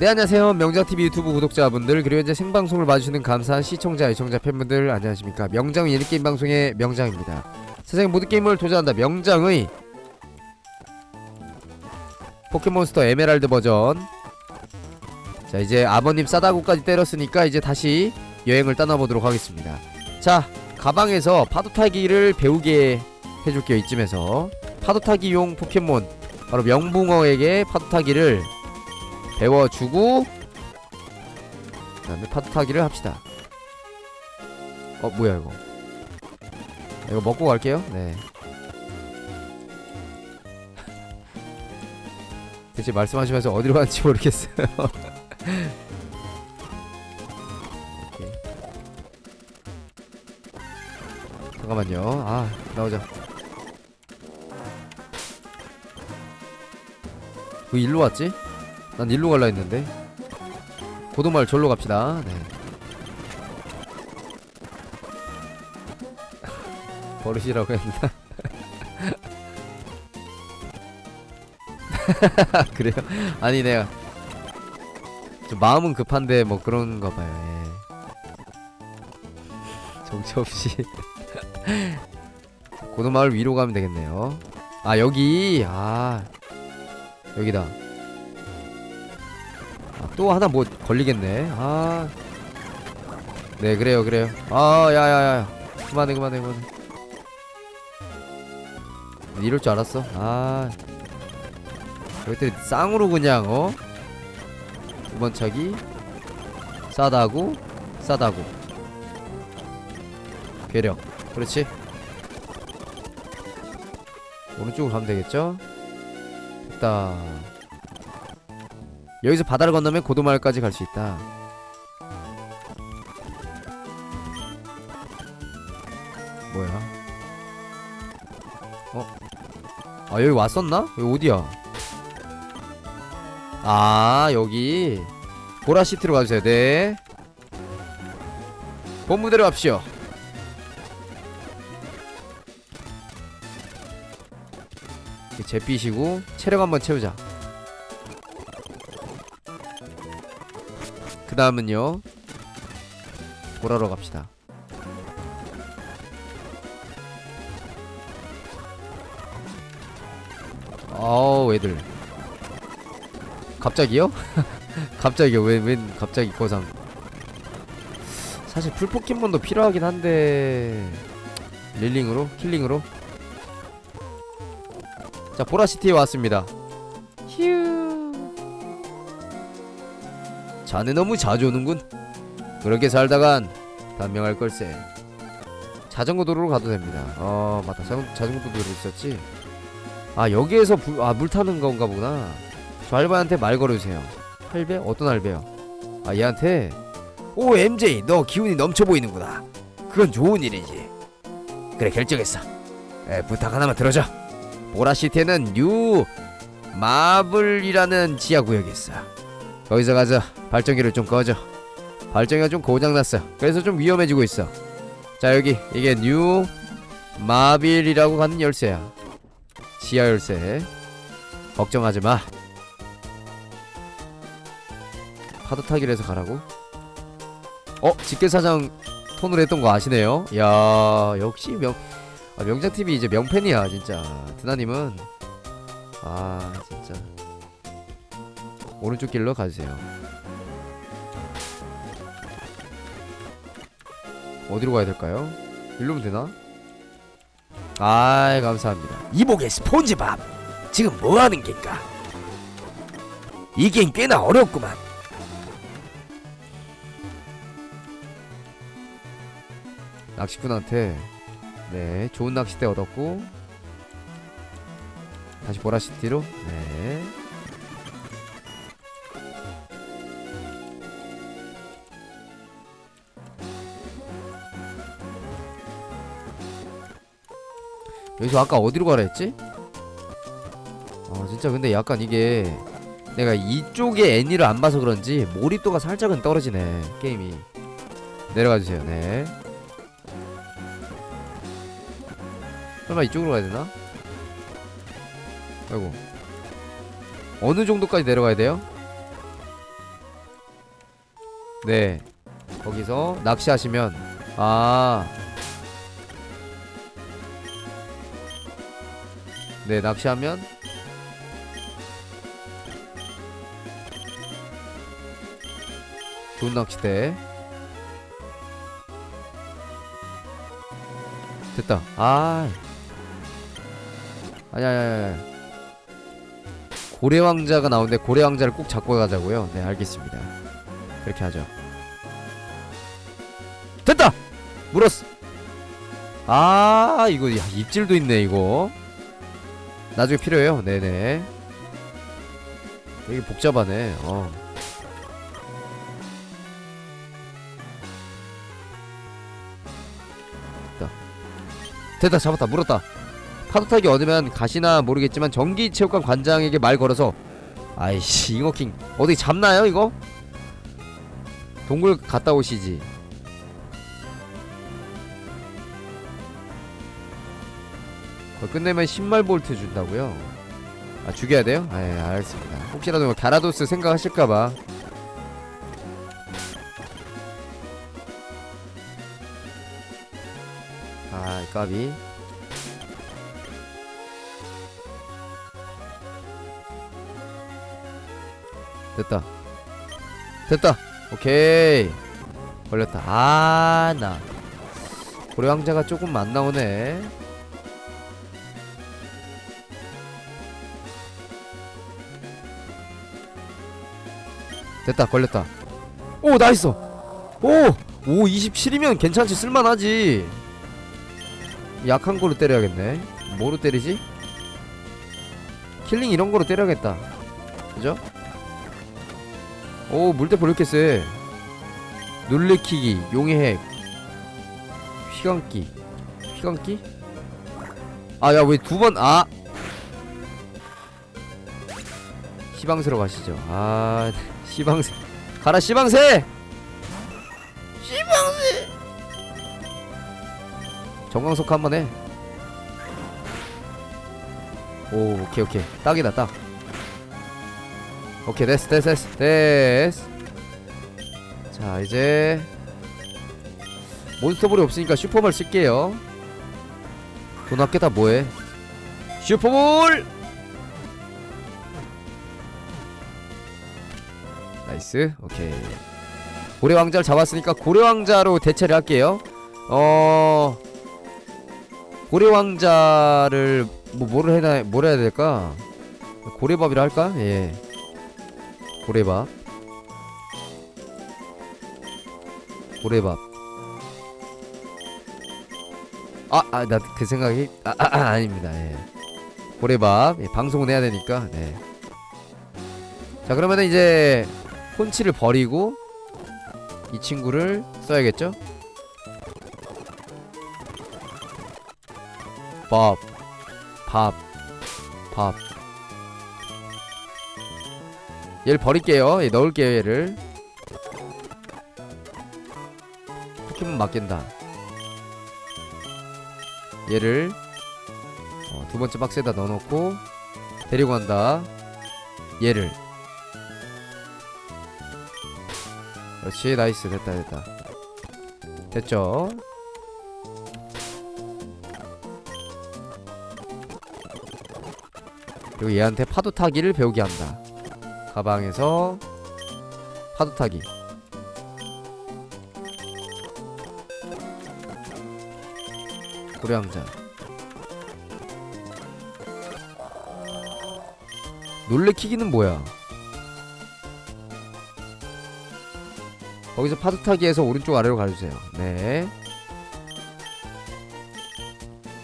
네 안녕하세요. 명장TV 유튜브 구독자분들 그리고 이제 생방송을 봐주시는 감사한 시청자 애청자 팬분들 안녕하십니까? 명장의 예능게임 방송의 명장입니다. 세상의 모든 게임을 도전한다. 명장의 포켓몬스터 에메랄드 버전. 자 이제 아버님 싸다구까지 때렸으니까 이제 다시 여행을 떠나보도록 하겠습니다. 자 가방에서 파도 타기를 배우게 해줄게요 이쯤에서 파도 타기용 포켓몬 바로 명붕어에게 파도 타기를 배워주고 그 다음에 파도 타기를 합시다. 어 뭐야 이거? 이거 먹고 갈게요. 네. 대체 말씀하시면서 어디로 가는지 모르겠어요. 오케이. 잠깐만요. 아 나오자. 왜 일로 왔지? 난 일로 갈라 했는데. 고도마을 절로 갑시다. 네. 버릇이라고 했나? 그래요? 아니 내가 좀 마음은 급한데 뭐 그런가 봐요. 예. 정처없이. 고도마을 위로 가면 되겠네요. 아 여기. 아 여기다. 아, 또 하나 뭐 걸리겠네. 아. 네 그래요 그래요. 아 야야야. 그만해 그만해 그만해. 이럴 줄 알았어. 아. 여기들이 쌍으로 그냥 어? 두번 차기. 싸다고 싸다고. 괴력. 그렇지. 오른쪽으로 가면 되겠죠? 됐다 여기서 바다를 건너면 고도마을까지 갈 수 있다. 뭐야? 어? 아 여기 왔었나? 여기 어디야? 아 여기. 보라시티로 가주세요. 네. 본무대로 갑시오. 제삐시고 체력 한번 채우자 다음은요. 보라로 갑시다. 아우 애들. 갑자기요? 갑자기요. 왜, 웬 갑자기 거상 사실 풀포켓몬도 필요하긴 한데. 릴링으로? 킬링으로? 자 보라시티에 왔습니다 자네 너무 자주 오는군. 그렇게 살다간 단명할 걸세. 자전거 도로로 가도 됩니다. 어 맞다. 자전, 자전거 도로 있었지? 아 여기에서 불, 아, 물 타는 건가 보구나. 저 알바한테 말 걸어주세요. 할배? 어떤 할배요? 아 얘한테? 오 MJ 너 기운이 넘쳐 보이는구나. 그건 좋은 일이지. 그래 결정했어. 에, 부탁 하나만 들어줘. 보라시티에는 뉴 마블이라는 지하 구역이 있어 거기서 가서 발전기를 좀 꺼줘. 발전기가 좀 고장났어. 그래서 좀 위험해지고 있어. 자 여기 이게 뉴 마빌이라고 가는 열쇠야. 지하 열쇠. 걱정하지 마. 파도 타기를 해서 가라고? 어 직계사장 톤으로 했던 거 아시네요? 야 역시 명 아, 명장 TV 이제 명팬이야 진짜. 드나님은. 아 진짜 오른쪽 길로 가주세요. 어디로 가야 될까요? 일로면 되나? 아이 감사합니다. 이복의 스폰지밥! 지금 뭐하는 겐가? 이 게임 꽤나 어렵구만. 낚시꾼한테 네 좋은 낚싯대 얻었고 다시 보라시티로? 네 여기서 아까 어디로 가라 했지? 아 진짜 근데 약간 이게 내가 이쪽에 애니를 안 봐서 그런지 몰입도가 살짝은 떨어지네 게임이 내려가 주세요 네 설마 이쪽으로 가야 되나? 아이고 어느 정도까지 내려가야 돼요? 네 거기서 낚시하시면 아 네, 낚시하면. 좋은 낚싯대. 됐다. 아. 아니 아니 아니 아니. 고래 왕자가 나오는데 고래 왕자를 꼭 잡고 가자고요? 네 알겠습니다. 그렇게 하죠. 됐다! 물었어 아 이거 야, 입질도 있네 이거 나중에 필요해요. 네네. 되게 복잡하네. 어. 됐다. 됐다. 잡았다. 물었다. 파도 타기 얻으면 가시나 모르겠지만 전기체육관 관장에게 말 걸어서 아이씨 잉어킹. 어디 잡나요 이거? 동굴 갔다 오시지 끝내면 10말 볼트 준다고요? 아 죽여야 돼요? 아 예, 알겠습니다. 혹시라도 뭐 갸라도스 생각하실까봐. 아 까비. 됐다. 됐다. 오케이. 걸렸다. 아나. 고래 왕자가 조금 안 나오네 됐다 걸렸다. 오 나이스. 오 오 27이면 괜찮지 쓸만하지. 약한 거로 때려야겠네. 뭐로 때리지? 킬링 이런 거로 때려야겠다. 그죠? 오 물대포 이렇게 세 놀래키기 용의 핵. 휘감기. 휘감기? 아 야 왜 두 번 아! 시방새로 가시죠. 아 시방새 가라 시방새 시방새 정광석 한번 해. 오 오케이 오케이. 딱이다 딱. 오케이 됐어 됐어 됐어 됐어. 자 이제 몬스터볼이 없으니까 슈퍼볼 쓸게요. 돈 아껴다 뭐해? 슈퍼볼 나이스. 오케이. 고래 왕자를 잡았으니까 고래 왕자로 대체를 할게요. 어 고래 왕자를 뭐 뭐를 해나 뭘 해야 될까? 고래밥이라 할까? 예. 고래밥. 고래밥. 아아 나 그 생각이 아, 아, 아 아닙니다. 예. 고래밥. 예, 방송은 해야 되니까 네 자 그러면은 이제 폰치를 버리고 이 친구를 써야겠죠 밥 밥, 밥. 얘를 버릴게요. 얘 넣을게요, 얘를. 포켓몬 맡긴다. 얘를 어, 두 번째 박스에다 넣어놓고 데리고 간다. 얘를. 그렇지, 나이스, 됐다, 됐다. 됐죠? 그리고 얘한테 파도 타기를 배우게 한다. 가방에서 파도 타기. 고래왕자. 놀래키기는 뭐야? 거기서 파도 타기에서 오른쪽 아래로 가주세요. 네.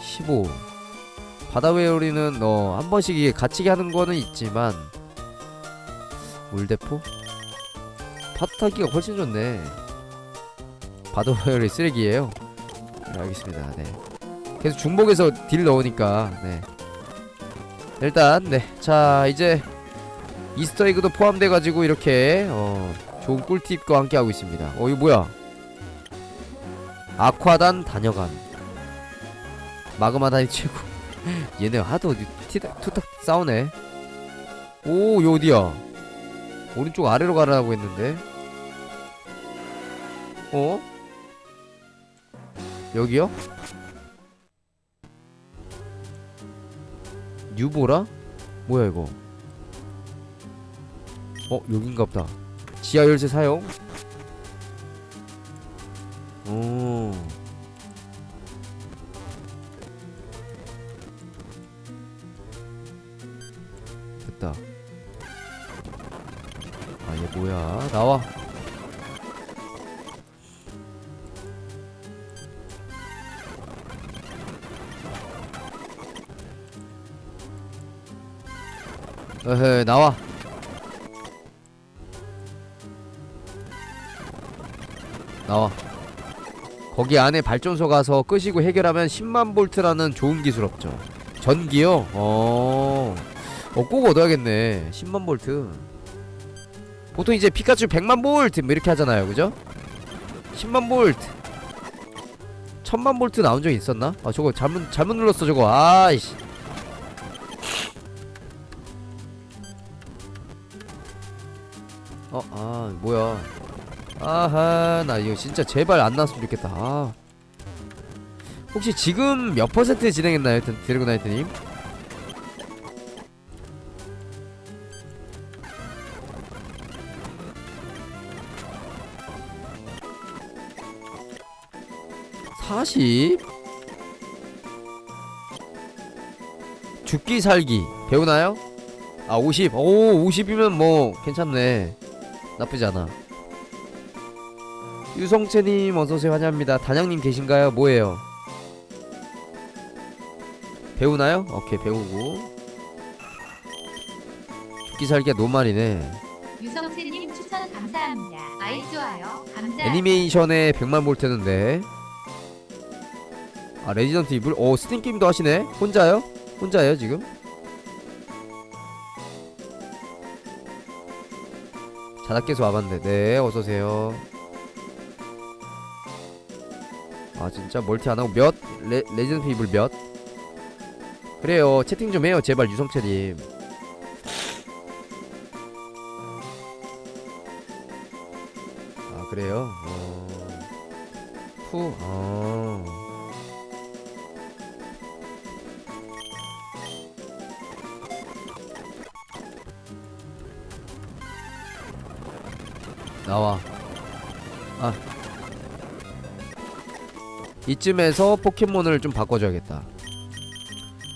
15. 바다 웨어리는 어, 한 번씩 이게 갇히게 하는 거는 있지만 물대포? 파타기가 훨씬 좋네 바다 웨어리 쓰레기예요 네, 알겠습니다 네 계속 중복해서 딜 넣으니까 네 일단 네자 이제 이스터에그도 포함돼 가지고 이렇게 어 좋은 꿀팁과 함께 하고 있습니다. 어 이거 뭐야? 아쿠아단 다녀간 마그마단이 최고. 얘네 하도 티닥 투닥 싸우네. 오 요 어디야? 오른쪽 아래로 가라고 했는데. 어? 여기요? 뉴보라? 뭐야 이거? 어 여긴갑다 지하 열쇠 사용. 오. 됐다. 아 얘 뭐야? 나와. 에헤 나와 나와. 거기 안에 발전소 가서 끄시고 해결하면 10만 볼트라는 좋은 기술 없죠. 전기요? 어... 어, 꼭 얻어야겠네. 10만 볼트. 보통 이제 피카츄 100만 볼트 뭐 이렇게 하잖아요. 그죠? 10만 볼트. 1000만 볼트 나온 적 있었나? 아 저거 잘못 잘못 눌렀어 저거. 아이씨. 어, 아, 뭐야. 아하, 나 이거 진짜 제발 안 나왔으면 좋겠다. 아. 혹시 지금 몇 퍼센트 진행했나요, 드- 드래곤나이트님? 사십? 죽기 살기 배우나요? 아 50. 오 50이면 뭐 괜찮네. 나쁘지 않아. 유성채님 어서오세요 환영합니다. 단양님 계신가요? 뭐예요? 배우나요? 오케이 배우고. 죽기 살기가 노말이네. 유성채님 추천 감사합니다. 아이 좋아요. 감사. 애니메이션에 100만 볼테는데. 아 레지던트 이블? 오 스팀 게임도 하시네? 혼자요? 혼자예요 지금? 자작계수 와봤는데 네 어서오세요 아 진짜 멀티 안하고 몇? 레, 레지던트 이블 몇? 그래요 채팅 좀 해요 제발 유성채님 아 그래요? 어... 푸? 어... 나와 아 이쯤에서 포켓몬을 좀 바꿔줘야겠다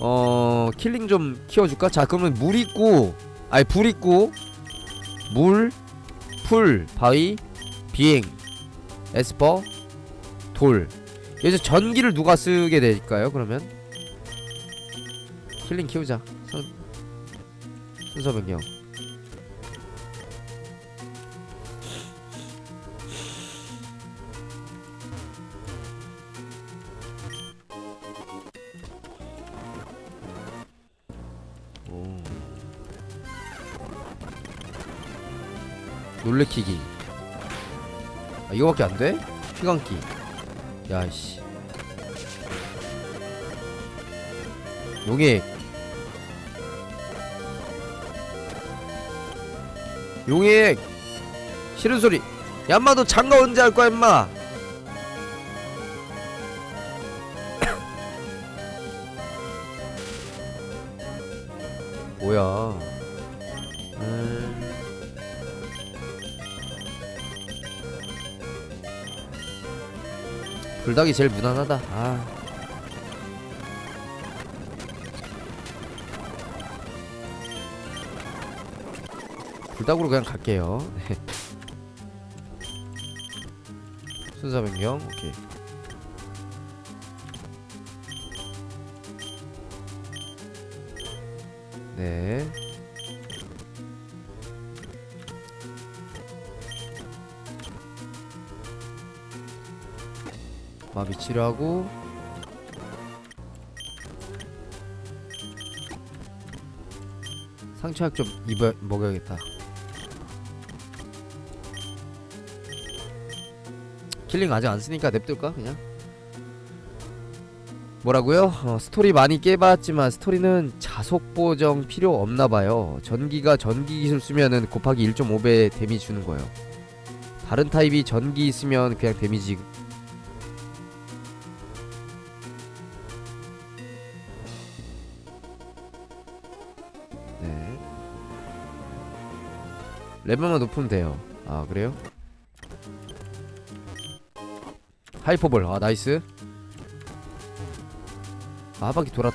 어 킬링 좀 키워줄까? 자 그러면 물 있고 아니 불 있고 물, 풀, 바위, 비행, 에스퍼, 돌 여기서 전기를 누가 쓰게 될까요 그러면? 킬링 키우자 선, 순서 변경 놀래키기. 아 이거밖에 안 돼? 휘감기. 야이씨. 용액. 용액. 싫은 소리. 얌마 너 장가 언제 할 거야 임마 불닭이 제일 무난하다. 아. 불닭으로 그냥 갈게요. 네. 순서 변경 오케이. 네 마비 치료하고 상처약 좀 입어 먹여야겠다. 킬링 아직 안 쓰니까 냅둘까 그냥? 뭐라고요? 어, 스토리 많이 깨봤지만 스토리는 자속 보정 필요 없나 봐요. 전기가 전기 기술 쓰면은 곱하기 1.5배 데미 주는 거예요. 다른 타입이 전기 있으면 그냥 데미지 레벨만 높으면 돼요. 아 그래요? 하이퍼볼. 아 나이스. 아, 한 바퀴 돌았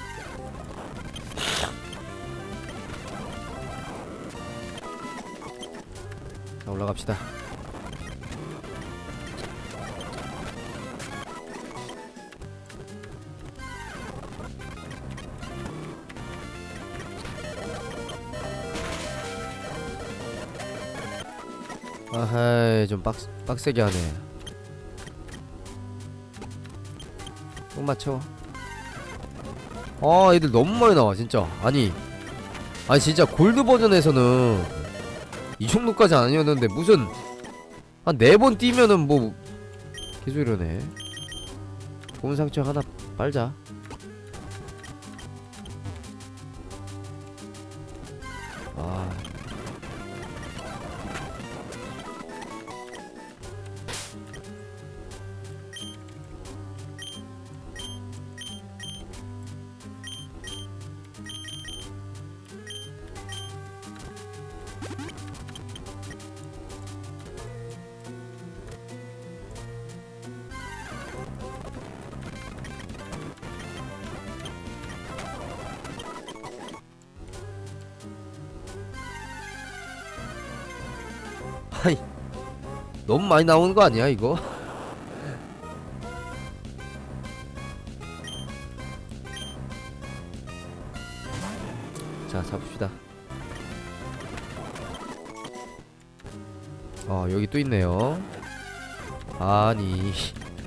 자 올라갑시다 좀 빡, 빡세게 하네. 꼭 맞춰. 아 애들 너무 많이 나와 진짜. 아니 아니 진짜 골드 버전에서는 이 정도까지 아니었는데 무슨 한 네 번 뛰면은 뭐 계속 이러네. 고문 상처 하나 빨자. 아 너무 많이 나오는 거 아니야 이거? 자 잡읍시다. 아 여기 또 있네요. 아니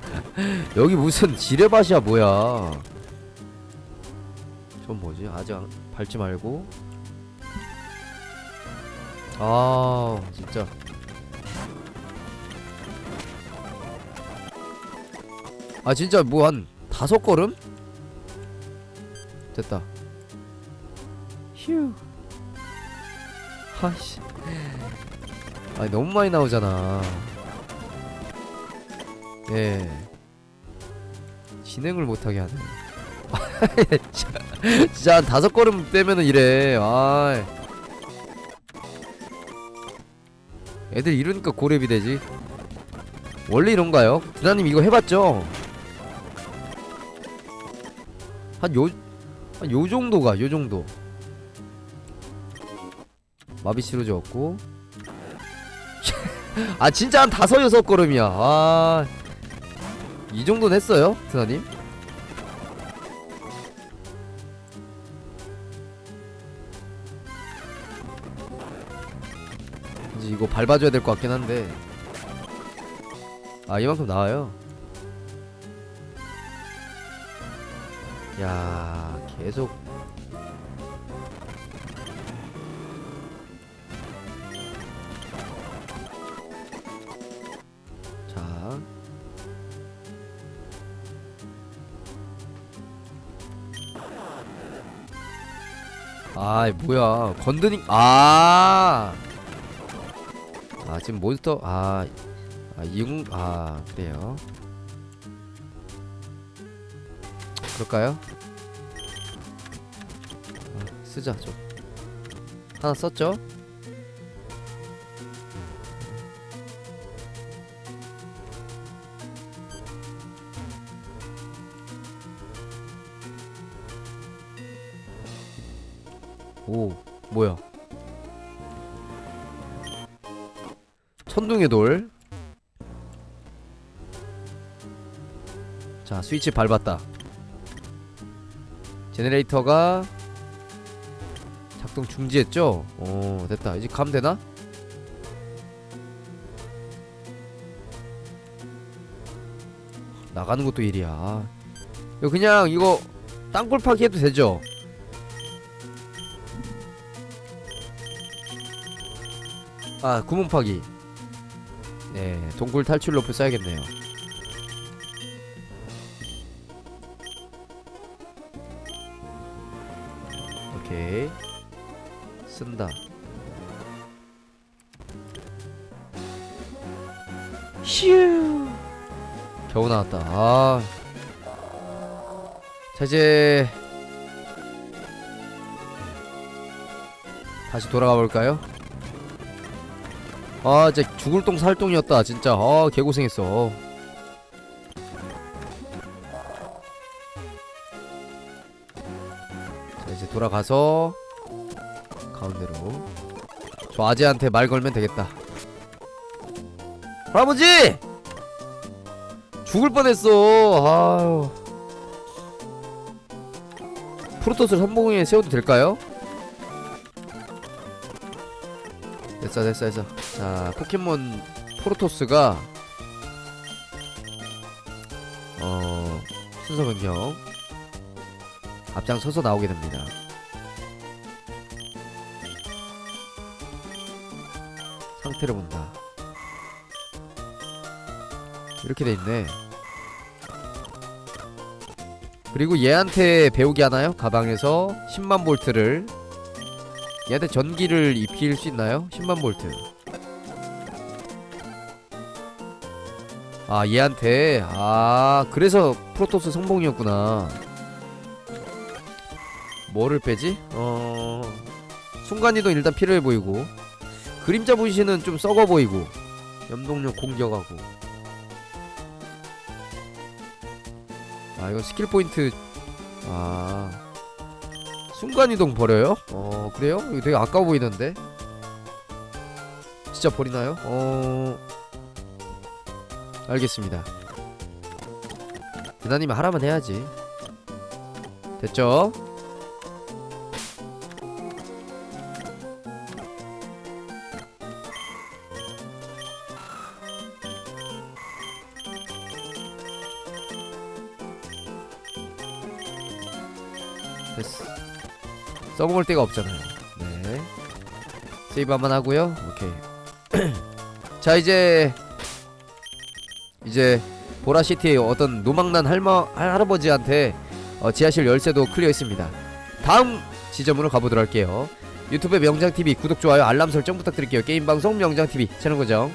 여기 무슨 지뢰밭이야 뭐야? 전 뭐지? 아직 안- 밟지 말고. 아 진짜 아 진짜 뭐 한 다섯 걸음? 됐다. 휴. 하씨. 아니 너무 많이 나오잖아. 예. 진행을 못하게 하네. 진짜, 한 다섯 걸음 떼면은 이래. 아 애들 이러니까 고렙이 되지. 원래 이런가요? 드나님 이거 해봤죠? 한 요, 한 요 정도가, 요 정도. 마비 치료제 없고. 아, 진짜 한 다섯, 여섯 걸음이야. 아. 이 정도는 했어요? 드나님? 이제 이거 밟아줘야 될 것 같긴 한데. 아, 이만큼 나와요. 야 계속 자 아이 뭐야 건드니 아. 아 지금 몬스터 아, 아 이공 아 그래요. 그럴까요? 아, 쓰자 좀 하나 썼죠? 오 뭐야 천둥의 돌 자 스위치 밟았다 제네레이터가 작동 중지했죠? 오 됐다 이제 가면 되나? 나가는 것도 일이야 아. 이거 그냥 이거 땅굴 파기 해도 되죠? 아 구멍 파기 네 동굴 탈출 로프 써야겠네요 오케이 쓴다 휴. 겨우 나왔다. 아. 자 이제 다시 돌아가 볼까요? 아, 이제 죽을 똥 살 똥이었다. 진짜. 아, 개고생했어. 돌아가서 가운데로 저 아재한테 말 걸면 되겠다. 할아버지! 죽을 뻔했어. 아유. 프로토스를 선봉에 세워도 될까요? 됐어 됐어 됐어 자 포켓몬 프로토스가 어 순서 변경 앞장서서 나오게 됩니다 상태를 본다. 이렇게 돼 있네. 그리고 얘한테 배우기 하나요? 가방에서 10만 볼트를. 얘한테 전기를 입힐 수 있나요? 10만 볼트. 아 얘한테? 아 그래서 프로토스 성봉이었구나. 뭐를 빼지? 어... 순간이동 일단 필요해 보이고 그림자 분신은 좀 썩어 보이고 염동력 공격하고 아 이거 스킬 포인트 아 순간이동 버려요? 어 그래요? 이거 되게 아까워 보이던데 진짜 버리나요? 어 알겠습니다 대나님이 하라면 해야지 됐죠? 써먹을 데가 없잖아요. 네. 세이브 한번 하고요. 오케이. 자 이제 이제 보라시티의 어떤 노망난 할머 할- 할아버지한테 어, 지하실 열쇠도 클리어했습니다. 다음 지점으로 가보도록 할게요. 유튜브 명장TV 구독 좋아요 알람 설정 부탁드릴게요. 게임방송 명장TV 채널 고정